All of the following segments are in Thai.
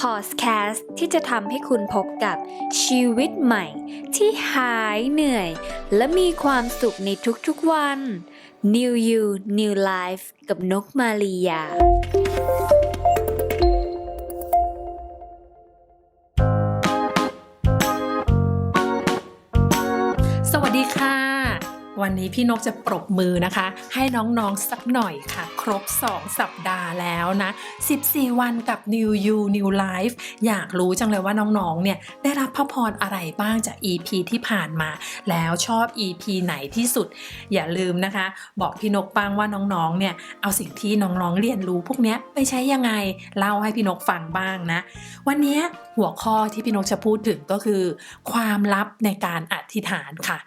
พอดแคสต์ที่จะทำให้คุณพบกับชีวิตใหม่ ที่หายเหนื่อย และมีความสุขในทุกๆวัน New You New Life กับนกมาลียาสวัสดีค่ะ วันนี้พี่นกจะปรบมือนะคะ ให้น้องๆสักหน่อยค่ะ ครบ 2 สัปดาห์แล้วนะ 14 วันกับ New You New Life อยากรู้จังเลยว่าน้องๆเนี่ยได้รับพระพรอะไรบ้างจาก EP ที่ผ่านมา แล้วชอบ EP ไหนที่สุด อย่าลืมนะคะ บอกพี่นกบ้างว่าน้องๆเนี่ยเอาสิ่งที่น้องๆเรียนรู้พวกนี้ไปใช้ยังไงเล่าให้พี่นกฟังบ้างนะ วันนี้หัวข้อที่พี่นกจะพูดถึงก็คือ ความลับในการอธิษฐานค่ะ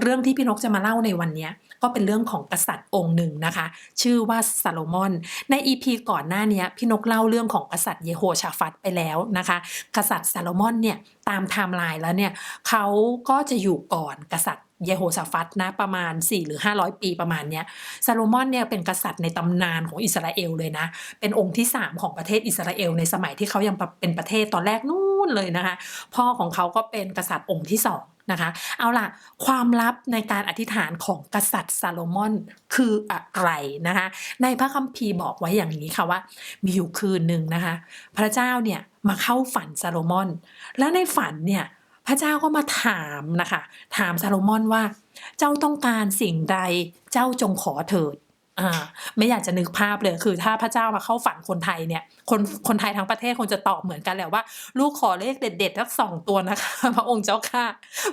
เรื่องที่พี่นกจะมาเล่าล่าในวันนี้ก็เป็นเรื่องของกษัตริย์องค์หนึ่งนะคะ ชื่อว่าซาโลมอน ใน EP ก่อนหน้านี้พี่นกเล่าเรื่องของกษัตริย์เยโฮชาฟัตไปแล้วนะคะ กษัตริย์ซาโลมอนเนี่ยตามไทม์ไลน์แล้วเนี่ยเขาก็จะอยู่ก่อนกษัตริย์เยโฮชาฟัตนะประมาณ 4 หรือ 500 ปีประมาณเนี้ยซาโลมอนเนี่ยเป็นกษัตริย์ในตำนานของอิสราเอลเลยนะ เป็นองค์ที่ 3 ของประเทศอิสราเอลในสมัยที่เขายังเป็นประเทศตอนแรกนู่นเลยนะคะ พ่อของเขาก็เป็นกษัตริย์องค์ที่สอง นะคะ เอาล่ะ ความลับในการอธิษฐานของกษัตริย์ซาโลมอนคืออะไรนะคะ ในพระคัมภีร์บอกไว้อย่างนี้ค่ะว่า มีอยู่คืนหนึ่งนะคะ พระเจ้าเนี่ยมาเข้าฝันซาโลมอน แล้วในฝันเนี่ยพระเจ้าก็มาถามนะคะ ถามซาโลมอนว่า เจ้าต้องการสิ่งใดเจ้าจงขอเถิด ไม่อยากจะนึกภาพเลยคือ ถ้าพระเจ้ามาเข้าฝันคนไทยเนี่ย คนคนไทยทั้งประเทศคงจะตอบเหมือนกันแหละว่า ลูกขอเลขเด็ดๆทั้งสองตัวนะคะ พระองค์เจ้าค่ะ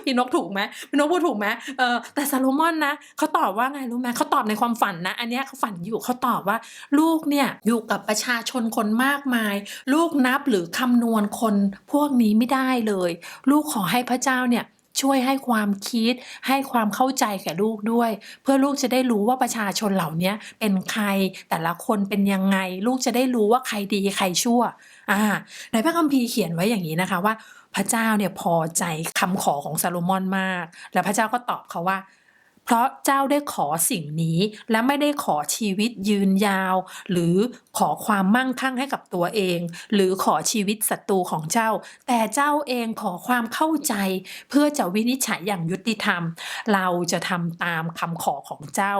พี่นกถูกไหมพี่นกพูดถูกไหมเออแต่ซาโลมอนนะเขาตอบว่าไงรู้ไหมเขาตอบในความฝันนะ อันนี้เขาฝันอยู่เขาตอบว่า ลูกเนี่ยอยู่กับประชาชนคนมากมาย ลูกนับหรือคำนวณคนพวกนี้ไม่ได้เลย ลูกขอให้พระเจ้าเนี่ย ช่วยให้ความคิด ให้ความเข้าใจแก่ลูกด้วย เพื่อลูกจะได้รู้ว่าประชาชนเหล่านี้เป็นใครแต่ละคนเป็นยังไง ลูกจะได้รู้ว่าใครดีใครชั่วอ่าในพระคัมภีร์เขียนไว้อย่างนี้นะคะว่า พระเจ้าเนี่ยพอใจคำขอของซาโลมอนมาก แล้วพระเจ้าก็ตอบเขาว่าเพราะเจ้าได้ขอสิ่งนี้และไม่ได้ขอชีวิตยืนยาว หรือ ขอความมั่งคั่งให้กับตัวเอง หรือขอชีวิตศัตรูของเจ้า แต่เจ้าเองขอความเข้าใจ เพื่อจะวินิจฉัยอย่างยุติธรรม เราจะทำตามคำขอของเจ้า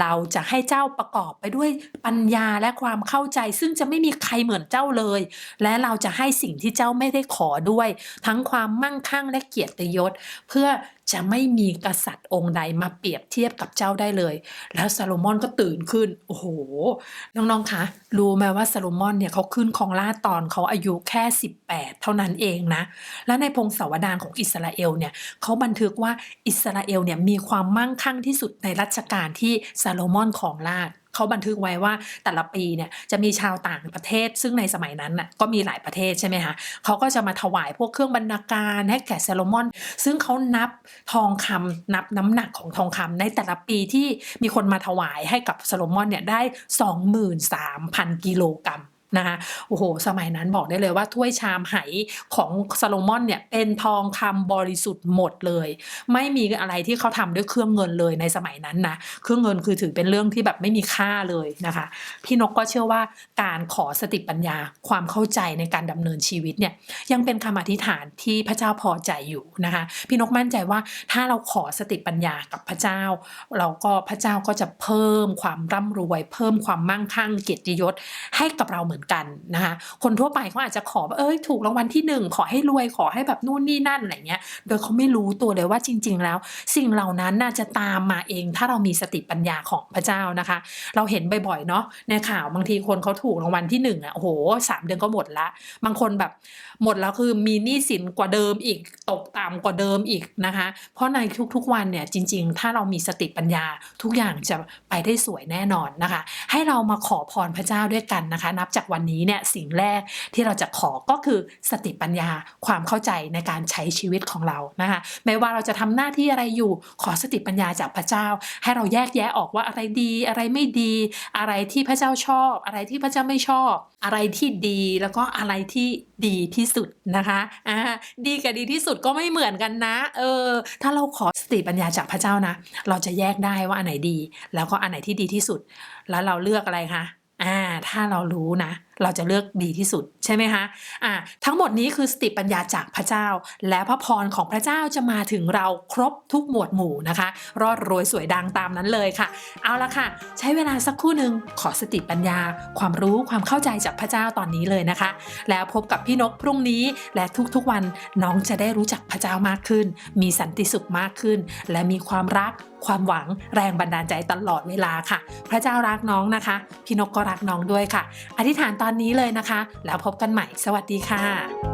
เราจะให้เจ้าประกอบไปด้วยปัญญาและความเข้าใจ ซึ่งจะไม่มีใครเหมือนเจ้าเลย และเราจะให้สิ่งที่เจ้าไม่ได้ขอด้วย ทั้งความมั่งคั่งและเกียรติยศ เพื่อจะไม่มีกษัตริย์องค์ใดมาเปรียบเทียบกับเจ้าได้เลย แล้วซาโลมอนก็ตื่นขึ้น โอ้โห น้อง ๆ คะรู้ไหมว่าซาโลมอนเนี่ยเขาขึ้นครองราชตอนเขาอายุแค่ 18 เท่านั้นเองนะ และในพงศาวดารของอิสราเอลเนี่ยเขาบันทึกว่าอิสราเอลเนี่ยมีความมั่งคั่งที่สุดในรัชกาลที่ซาโลมอนครองราช เขาบันทึกไว้ว่าแต่ละปีเนี่ยจะมีชาวต่างประเทศ ซึ่งในสมัยนั้นน่ะก็มีหลายประเทศใช่ไหมคะเขาก็จะมาถวายพวกเครื่องบรรณาการให้แก่ซาโลมอน ซึ่งเขานับทองคำนับน้ำหนักของทองคำในแต่ละปีที่มีคนมาถวายให้กับซาโลมอนเนี่ยได้ 23,000 กิโลกรัม นะคะโอ้โห สมัยนั้นบอกได้เลยว่าถ้วยชามไหของซาโลมอนเนี่ยเป็นทองคำบริสุทธิ์หมดเลย ไม่มีอะไรที่เขาทำด้วยเครื่องเงินเลยในสมัยนั้นนะเครื่องเงินคือถือเป็นเรื่องที่แบบไม่มีค่าเลยนะคะ พี่นกก็เชื่อว่าการขอสติปัญญาความเข้าใจในการดำเนินชีวิตเนี่ยยังเป็นคำอธิษฐานที่พระเจ้าพอใจอยู่นะคะ พี่นกมั่นใจว่าถ้าเราขอสติปัญญากับพระเจ้า เราก็พระเจ้าก็จะเพิ่มความร่ำรวย เพิ่มความมั่งคั่งเกียรติยศให้กับเราเหมือนกันนะคะคนทั่วไปเขาอาจจะขอเอ้ยถูกรางวัลที่หนึ่งขอให้รวยขอให้แบบนู่นนี่นั่นอะไรเงี้ยโดยเขาไม่รู้ตัวเลยว่าจริง ๆ แล้ว สิ่งเหล่านั้นน่าจะตามมาเอง ถ้าเรามีสติปัญญาของพระเจ้านะคะ เราเห็นบ่อยๆเนาะในข่าวบางทีคนเขาถูกรางวัลที่หนึ่งอะโอ้โหสามเดือนก็หมดละ บางคนแบบหมดแล้วคือมีหนี้สินกว่าเดิมอีกตกต่ำกว่าเดิมอีกนะคะ เพราะในทุกๆวันเนี่ยจริง ๆ ถ้าเรามีสติปัญญาทุกอย่างจะไปได้สวยแน่นอนนะคะ ให้เรามาขอพรพระเจ้าด้วยกันนะคะ นับจากวันนี้เนี่ยสิ่งแรกที่เราจะขอก็คือสติปัญญาความเข้าใจในการใช้ชีวิตของเรานะคะไม่ว่าเราจะทำหน้าที่อะไรอยู่ขอสติปัญญาจากพระเจ้า ให้เราแยกแยะออกว่าอะไรดี อะไรไม่ดี อะไรที่พระเจ้าชอบ อะไรที่พระเจ้าไม่ชอบ อะไรที่ดีแล้วก็อะไรที่ดีที่สุดนะคะอ่าดีกับดีที่สุดก็ไม่เหมือนกันนะ เออ ถ้าเราขอสติปัญญาจากพระเจ้านะ เราจะแยกได้ว่าอันไหนดี แล้วก็อันไหนที่ดีที่สุด แล้วเราเลือกอะไรคะ อ่า ถ้าเรารู้นะ เราจะเลือกดีที่สุดใช่ไหมคะอ่าทั้งหมดนี้คือสติปัญญาจากพระเจ้า และพระพรของพระเจ้าจะมาถึงเราครบทุกหมวดหมู่นะคะ รอดรวยสวยดังตามนั้นเลยค่ะ เอาละค่ะ ใช้เวลาสักครู่หนึ่งขอสติปัญญา ความรู้ความเข้าใจจากพระเจ้าตอนนี้เลยนะคะ แล้วพบกับพี่นกพรุ่งนี้และทุกๆวันน้องจะได้รู้จักพระเจ้ามากขึ้น มีสันติสุขมากขึ้น และมีความรักความหวังแรงบันดาลใจตลอดเวลาค่ะ พระเจ้ารักน้องนะคะ พี่นกก็รักน้องด้วยค่ะ อธิษฐานตอนอนนี้เลยนะคะ แล้วพบกันใหม่ สวัสดีค่ะ